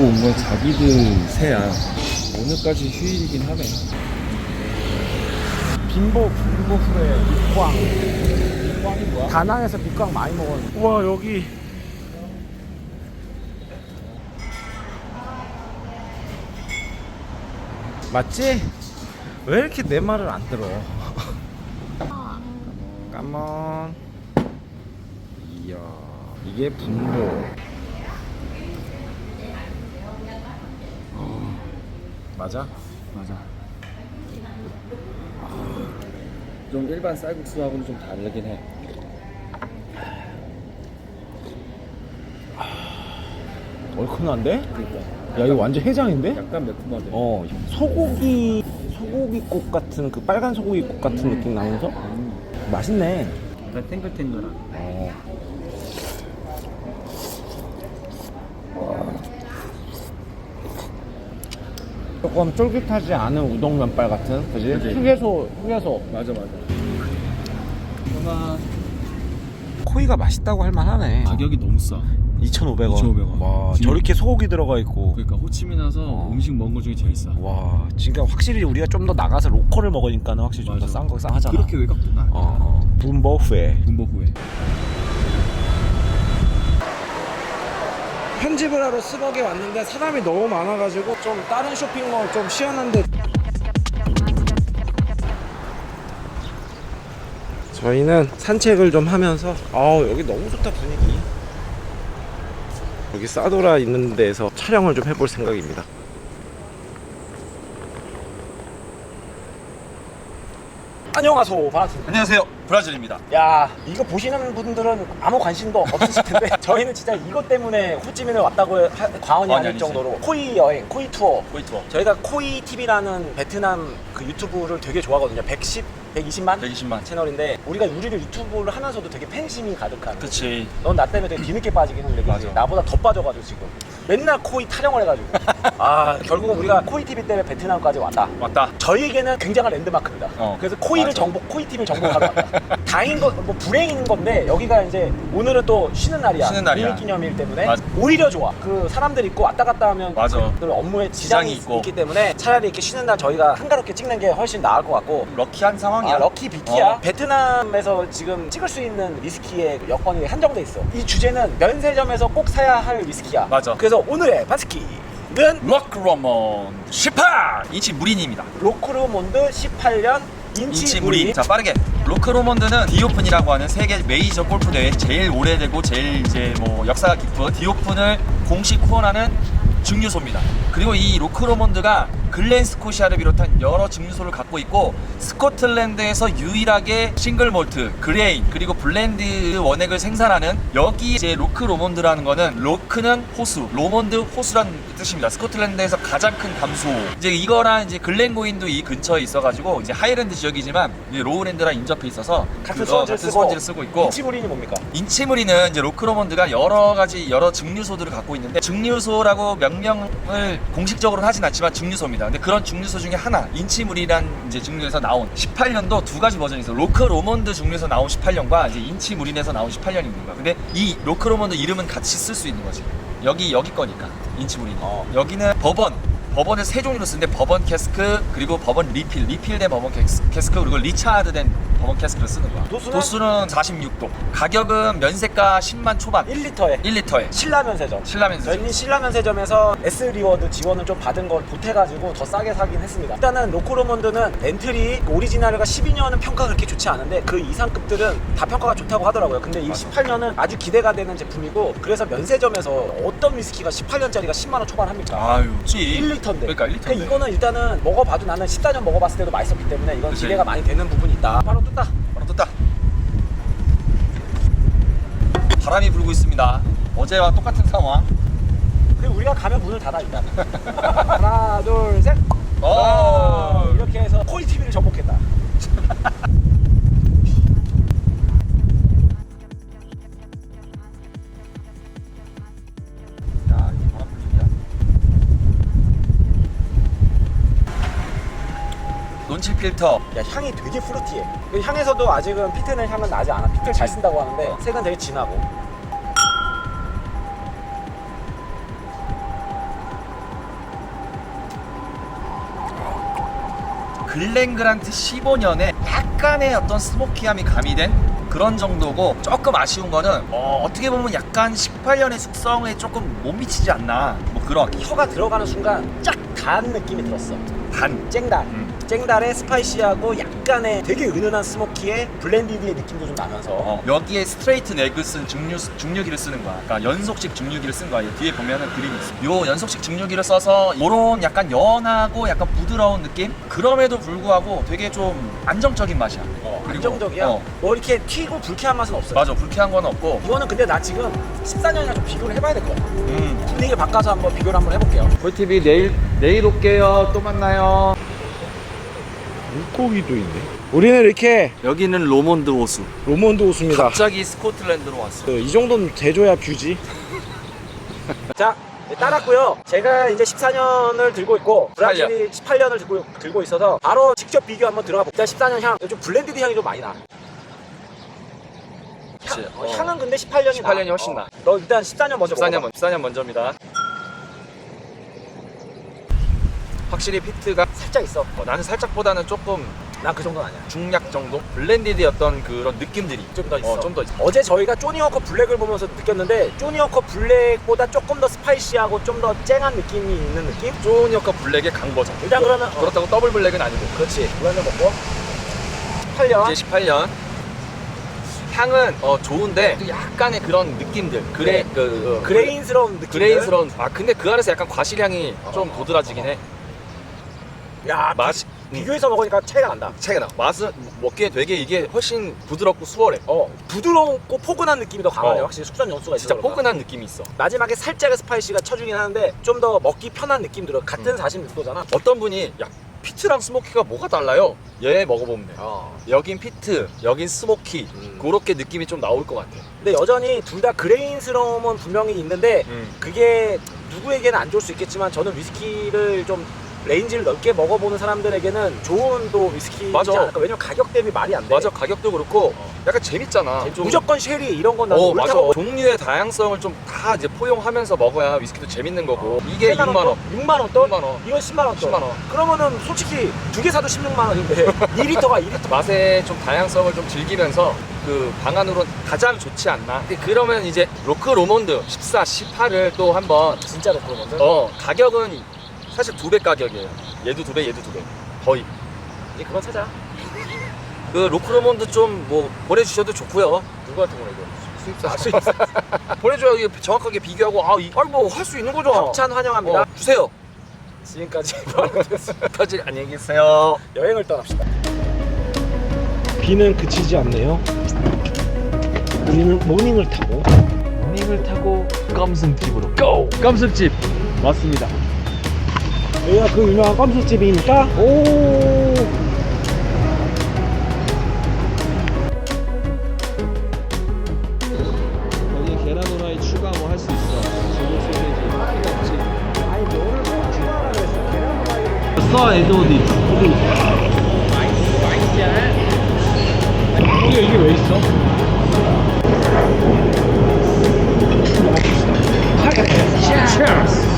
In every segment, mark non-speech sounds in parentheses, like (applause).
갖고 온 건 자기들 새야. 오늘까지 휴일이긴 하네. 빈보 빈보 후에 밑광. 밑광이 뭐야? 다낭에서 밑광 많이 먹었는데. 우와 여기. 맞지? 왜 이렇게 내 말을 안 들어? (laughs) 까먼. 이야 이게 분보. 맞아? 맞아. 좀 일반 쌀국수하고는 좀 다르긴 해. 얼큰한데? 그러니까 야 이거 완전 해장인데? 약간 매콤하대. 어 소고기 소고기국 같은 그 빨간 소고기국 같은 느낌 나면서 음, 맛있네. 약간 탱글탱글한. 조금 쫄깃하지 않은 우동 면발 같은, 그지? 그지. 휴게소, 휴게소. 맞아 맞아. 하나 코이가 맛있다고 할 만하네. 가격이 너무 싸. 2,500원. 2,500원. 와, 지금- 저렇게 소고기 들어가 있고. 그러니까 호치민 와서 어. 음식 먹은 것 중에 제일 싸. 와, 지금 확실히 우리가 좀 더 나가서 로컬을 먹으니까는 확실히 좀더 맞아. 싼거 싸하잖아. 그렇게 외곽도 나. 어, 어. 분버 후에. 군복 후에. 편집을 하러 스벅에 왔는데 사람이 너무 많아가지고 좀 다른 쇼핑몰 좀 시원한데. 저희는 산책을 좀 하면서 아우 여기 너무 좋다 분위기. 여기 싸돌아 있는 데에서 촬영을 좀 해볼 생각입니다 안녕하세요 반갑습니다 안녕하세요. 브라질입니다. 야 이거 보시는 분들은 아무 관심도 없으실 텐데 (laughs) 저희는 진짜 이것 때문에 호찌민을 왔다고 하- 과언이 과언이 아닐 아니지. 정도로 코이 여행 코이 투어. 코이 투어. 저희가 코이 TV라는 베트남 그 유튜브를 되게 좋아하거든요. 110, 120만 120만 채널인데 우리가 우리를 유튜브를 하면서도 되게 팬심이 가득한 그치 넌 나 때문에 되게 뒤늦게 빠지긴 했는데 그치? 맞아. 나보다 더 빠져가지고 지금 맨날 코이 타령을 해가지고 (laughs) 아 결국은 우리가 코이 TV 때문에 베트남까지 왔다 왔다 저희에게는 굉장한 랜드마크입니다. 어, 그래서 코이를 맞아. 정복, 코이 팀을 정복하러 왔다. (laughs) 다행인 건, 뭐 불행인 건데 여기가 이제 오늘은 또 쉬는 날이야. 쉬는 날이야. 국민기념일 때문에 맞아. 오히려 좋아. 그 사람들 있고 왔다 갔다 하면 맞아. 그 업무에 지장이, 지장이 있고. 있기 때문에 차라리 이렇게 쉬는 날 저희가 한가롭게 찍는 게 훨씬 나을 것 같고. 럭키한 상황 이야 아, 럭키 비키야. 어. 베트남에서 지금 찍을 수 있는 위스키의 여건이 한정돼 있어. 이 주제는 면세점에서 꼭 사야 할 위스키야. 맞아. 그래서 오늘의 바스키는 럭크로먼 18 인치 무린입니다 로크르몬드 18년 인치, 인치 무리. 무린 자 빠르게 로크로먼드는 디오픈이라고 하는 세계 메이저 골프 대회 제일 오래되고 제일 이제 뭐 역사가 깊은 디오픈을 공식 후원하는 증류소입니다. 그리고 이 로크로먼드가 글렌 스코시아를 비롯한 여러 증류소를 갖고 있고 스코틀랜드에서 유일하게 싱글 몰트, 그레인 그리고 블렌드 원액을 생산하는 여기 이제 로크로먼드라는 거는 로크는 호수, 로먼드 호수란 뜻입니다. 스코틀랜드에서 가장 큰 감소. 이제 이거랑 이제 글렌고인도 이 근처에 있어가지고 이제 하이랜드 지역이지만 이제 로우랜드랑 인접해 있어서 같은 수원지를 같은 쓰고, 수원지를 쓰고 있고 인치무린이 뭡니까? 인치무리는 이제 로크로먼드가 여러 가지 여러 증류소들을 갖고 있는데 증류소라고 명명을 공식적으로는 하진 않지만 증류소입니다. 근데 그런 증류소 중에 하나 인치무리란 이제 증류에서 나온 18년도 두 가지 버전이 있어. 로크로먼드 증류에서 나온 18년과 이제 인치무린에서 나온 18년이 있는 거야. 근데 이 로크로먼드 이름은 같이 쓸 수 있는 거지. 여기 여기 거니까 인치무린. 어. 여기는 버번. 버번을 세 종류로 쓰는데 버번 캐스크 그리고 버번 리필 리필된 버번 캐스- 캐스크 그리고 리차드된 버번 캐스크를 쓰는 거야. 도수는? 도수는 46도. 가격은 면세가 10만 초반. 1리터에 1리터에 신라면 세점. 신라면 세점. 저희는 신라면 세점에서 S 리워드 지원을 좀 받은 걸 보태가지고 더 싸게 사긴 했습니다. 일단은 로코로몬드는 엔트리 오리지널가 12년은 평가가 그렇게 좋지 않은데 그 이상급들은 다 평가가 좋다고 하더라고요. 근데 이 맞아. 18년은 아주 기대가 되는 제품이고 그래서 면세점에서 어떤 위스키가 18년짜리가 10만 원 초반 합니까? 아유, 지1 리터인데. 그러니까 1리터인데. 이거는 일단은 먹어봐도 나는 14년 먹어봤을 때도 맛있었기 때문에 이건 그치. 기대가 많이 되는 부분이 있다. 바로 뜯다. 바로 떴다. 바람이 불고 있습니다. 어제와 똑같은 상황. 그리고 우리가 가면 문을 닫아 일단. (laughs) 하나, 둘, 셋. 오. 와, 이렇게 해서 코이 TV를 정복 필터. 야 향이 되게 프루티해. 그 향에서도 아직은 피트는 향은 나지 않아. 피트를 잘 쓴다고 하는데 색은 되게 진하고. 글렌 그란트 15년에 약간의 어떤 스모키함이 가미된 그런 정도고 조금 아쉬운 거는 어, 떻게 보면 약간 18년의 숙성에 조금 못 미치지 않나. 뭐 그런. 혀가 들어가는 순간 쫙 단 느낌이 들었어. 단. 쨍단. 음. 쨍달의 스파이시하고 약간의 되게 은은한 스모키의 블렌디드의 느낌도 좀 나면서 어, 여기에 스트레이트 네그 쓴 증류, 증류기를 쓰는 거야. 그러니까 연속식 증류기를 쓴 거야. 이 뒤에 보면은 그림이 있어. 요 연속식 증류기를 써서 요런 약간 연하고 약간 부드러운 느낌? 그럼에도 불구하고 되게 좀 안정적인 맛이야. 어, 그리고, 안정적이야. 어, 뭐 이렇게 튀고 불쾌한 맛은 없어. 맞아. 불쾌한 건 없고. 이거는 근데 나 지금 14년이랑 좀 비교를 해봐야 될 것 같아. 음. 분위기를 바꿔서 한번 비교를 한번 해볼게요. 꿀TV 내일, 내일 올게요. 또 만나요. 물고기도 있네. 우리는 이렇게 여기는 로몬드 호수. 로몬드 호수입니다. 갑자기 스코틀랜드로 왔어. 그, 이 정도는 돼줘야 뷰지. (laughs) 자, 네, 따랐고요. 제가 이제 14년을 들고 있고 브라질이 18년을 들고, 들고 있어서 바로 직접 비교 한번 들어가. 일단 14년 향, 좀 블렌디드 향이 좀 많이 나. 향, 어, 향은 근데 18년이 18년이 훨씬 나. 너 일단 14년 먼저 14년, 먹어봐. 먼- 14년 먼저입니다. 확실히 피트가 살짝 있어. 어, 나는 살짝보다는 조금 난 그 정도는 아니야. 중약 정도? 블렌디드였던 그런 느낌들이 좀 더 있어. 어, 좀 더 있어. 어제 저희가 쪼니 워커 블랙을 보면서 느꼈는데 쪼니 워커 블랙보다 조금 더 스파이시하고 좀 더 쨍한 느낌이 있는 느낌? 쪼니어커 블랙의 강버전. 일단 그러면 어, 그렇다고 더블 블랙은 아니고. 그렇지. 물한잔 먹고 8년 이제 18년. 향은 어, 좋은데 또 약간의 그런 느낌들. 그레 네. 그 어, 그레인스러운 느낌. 그레인스러운. 아 근데 그 안에서 약간 과실향이 좀 도드라지긴 해. 야 맛이 비교해서 먹으니까 차이가 난다. 차이가 나. 맛은 먹기에 되게 이게 훨씬 부드럽고 수월해. 어 부드럽고 포근한 느낌이 더 강하네. 어. 확실히 숙성 연수가 있어. 진짜 포근한 느낌이 있어. 마지막에 살짝의 스파이시가 쳐주긴 하는데 좀 더 먹기 편한 느낌 들어. 같은 46도잖아. 어떤 분이 야 피트랑 스모키가 뭐가 달라요? 얘 먹어보면 돼. 어. 여긴 피트, 여긴 스모키. 음. 그렇게 느낌이 좀 나올 것 같아. 근데 여전히 둘 다 그레인스러움은 분명히 있는데 음. 그게 누구에게는 안 좋을 수 있겠지만 저는 위스키를 좀 레인지를 넓게 먹어보는 사람들에게는 좋은 또 위스키지 맞아. 왜냐면 가격 대비 말이 안 돼. 맞아 가격도 그렇고 약간 재밌잖아. 좀- 무조건 쉐리 이런 건 나는 어 맞아. 옳다고 종류의 다양성을 좀 다 이제 포용하면서 먹어야 위스키도 재밌는 거고. 이게 8만 6만 원, 6만 원 돈? 6만 원. 이건 10만 원 돈. 10만 원. 그러면은 솔직히 두 개 사도 16만 원인데 (laughs) 2리터가 2리터 맛의 좀 다양성을 좀 즐기면서 그 방안으로 가장 좋지 않나. 근데 그러면 이제 로크 로몬드 14, 18을 또 한번 진짜로 그러거든. 어 가격은 사실 두 배 가격이에요. 얘도 두 배, 얘도 두 배. 거의. 이제 그만 사자. 그 로크 로몬드 좀 뭐 보내주셔도 좋고요. 누구한테 보내줘? 수입사. 수입사. 보내줘야 이게 정확하게 비교하고 아, 이, 아니 뭐 할 수 있는 거죠. 협찬 환영합니다. 어, 주세요. 지금까지 (laughs) 까지 안녕히 계세요. 여행을 떠납시다. 비는 그치지 않네요. 우리는 모닝을 타고 모닝을 타고 껌승집으로 고! 껌승집 맞습니다. 여기가 그 유명한 껌술집입니까? 오! 거기에 계란 후라이 추가 뭐 할 수 있어. 지금 소세지 필요 없지. 아니 너를 꼭 추가하라 그랬어. 계란 후라이를 써 에드오디. 이게 이게 왜 있어? 야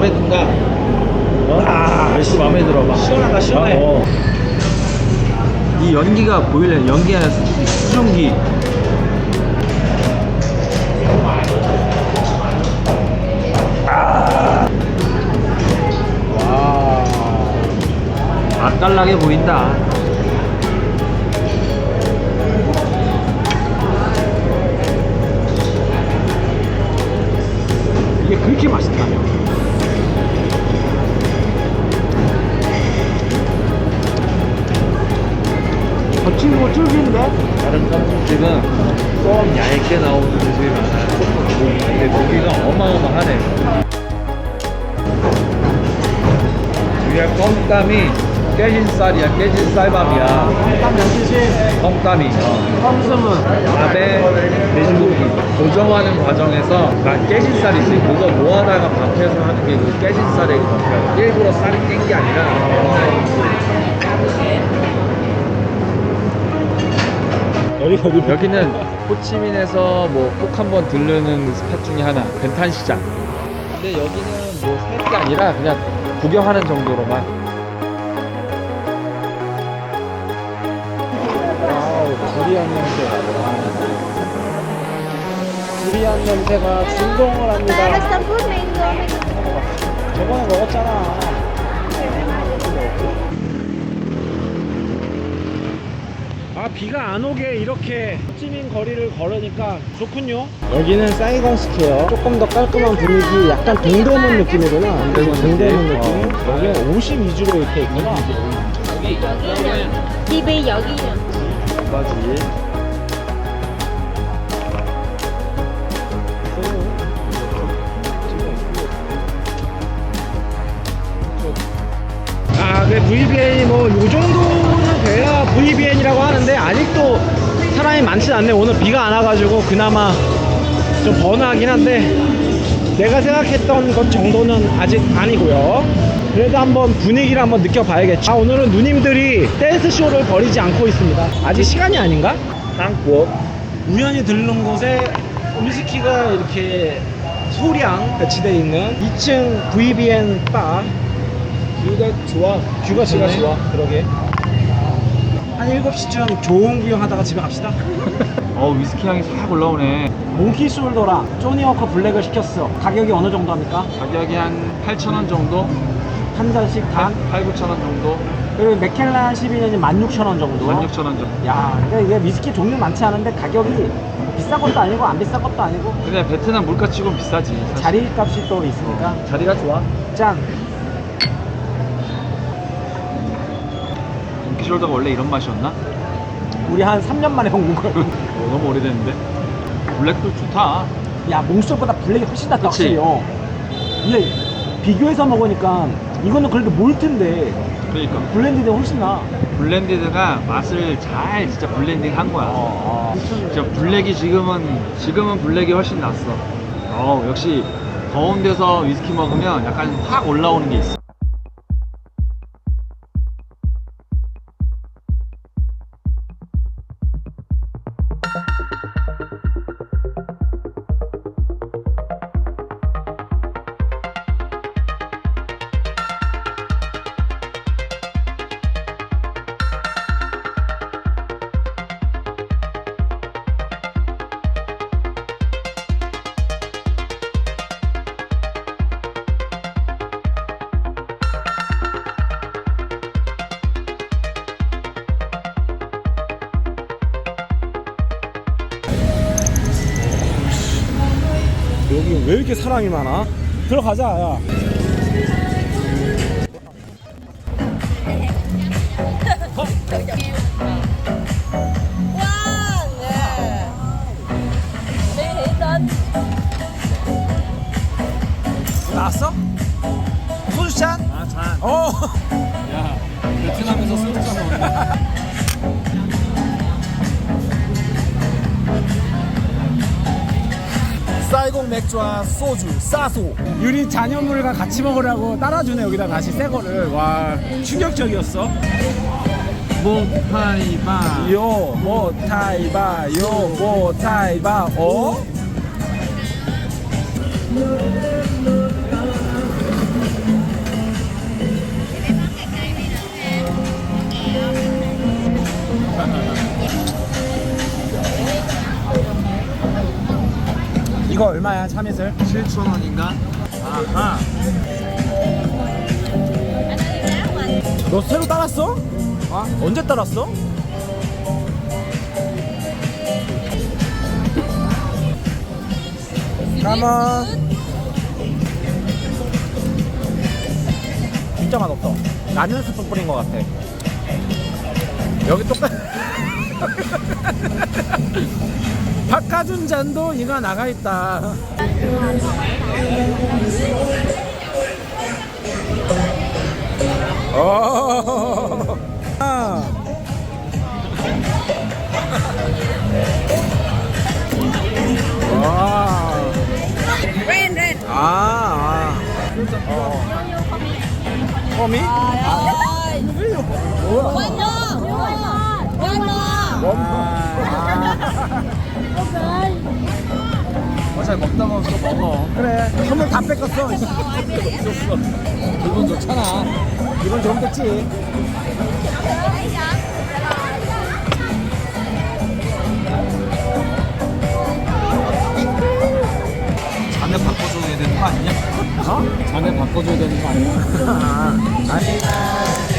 마음에 든다. 어? 아 맥주 마음에 들어. 막 시원하다, 시원해. 어. 이 연기가 보일래? 연기 수- 수증기. 와. 맛깔나게 보인다. 이게 그렇게 맛있다며. 거친 거 쫄깃인데? 다른 깜짝집은 좀 얇게 나오는 집이 많아요. 근데 고기가 어마어마하네. 위에 껌감이 깨진 쌀이야, 깨진 쌀밥이야. 땀 양치시 껌감이. 어. 껌슴은 밥에 돼지고기 고정하는 과정에서 난 깨진 쌀이 있어. 그거 모아다가 밥해서 하는 게 그 깨진 쌀의 그러니까 일부러 쌀이 깬 게 아니라 여기가 어디? 여기는 호치민에서 뭐 꼭 한번 들르는 스팟 중에 하나 벤탄 시장. 근데 여기는 뭐 사는 게 아니라 그냥 구경하는 정도로만. 와우, 두리안 냄새. 두리안 냄새가 진동을 합니다. 저번에 먹었잖아. 비가 안 오게 이렇게 호찌민 거리를 걸으니까 좋군요. 여기는 사이건 스퀘어. 조금 더 깔끔한 분위기, 약간 동대문 느낌이구나. 동대문 느낌. 여기 50 위주로 이렇게 있구나. TV 여기는. 맞지. 아, 그요 정도는 돼야 VBN이라고 하는데 아직도 사람이 많진 않네. 오늘 비가 안 와가지고 그나마 좀 번화하긴 한데 내가 생각했던 것 정도는 아직 아니고요. 그래도 한번 분위기를 한번 느껴봐야겠죠. 아, 오늘은 누님들이 댄스 쇼를 벌이지 않고 있습니다. 아직 시간이 아닌가? 한국. 우연히 들른 곳에 위스키가 이렇게 소량 배치되어 있는 2층 VBN 바 뷰가 좋아. 뷰가 진짜. 좋아 그러게 한 7시쯤 좋은 구경 하다가 집에 갑시다 (laughs) 어 위스키 향이 싹 올라오네. 몽키 솔더랑 쪼니워커 블랙을 시켰어 가격이 어느 정도 합니까? 가격이 한 8,000원 정도? 한 잔씩 다? 한 8, 9,000원 정도? 그리고 맥켈란 12년이 16,000원 정도 16,000원 정도. 야 근데 이게 위스키 종류 많지 않은데 가격이 비싼 것도 아니고 안 비싼 것도 아니고 근데 베트남 물가 치곤 비싸지. 사실. 자리값이 또 있으니까 자리가 좋아. 짠 몽키숄더가 원래 이런 맛이었나? 우리 한 3년 만에 먹는 거야 어, 너무 오래됐는데. 블랙도 좋다. 야 몽솔보다 블랙이 훨씬 낫다 그치? 확실히 요 근데 비교해서 먹으니까 이거는 그래도 몰트인데 그러니까 블렌디드가 훨씬 나 블렌디드가 맛을 잘 진짜 블렌딩 한 거야. 어, 진짜 블랙이 지금은 지금은 블랙이 훨씬 낫어. 어 역시 더운 데서 위스키 먹으면 약간 확 올라오는 게 있어. 여기 왜 이렇게 사람이 많아? 들어가자 야 나왔어? 소주잔? 아 잔. 어 야 베트남에서 소주잔 먹는 쌀국 맥주와 소주, 싸소. 유리 잔여물과 같이 먹으라고 따라주네 여기다 다시 새 거를. 와 충격적이었어. 모파이바. 요 모 타이 바 요 모 타이 바 어? 얼마야 참이슬? 7천 원인가? 아하 너 새로 따랐어? 아 언제 따랐어? 가만 진짜 맛없어 라면 스프 뿌린 것 같아 여기 똑같 (laughs) 박하준 잔도 이가 나가 있다 어. 아. 와. Ren, Ren. 아, 아. 어. 펌이? One more. One more. 어차 피 먹다 보면 또 먹어. 그래 선물 다 뺏겼어 기분 좋잖아. 좀 됐지 자네 바꿔줘야 되는 거 아니냐? 어? 자네 바꿔줘야 되는 거 아니야? (laughs) 아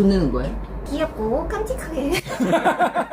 돈 내는 거예요? 귀엽고 깜찍하게. (laughs)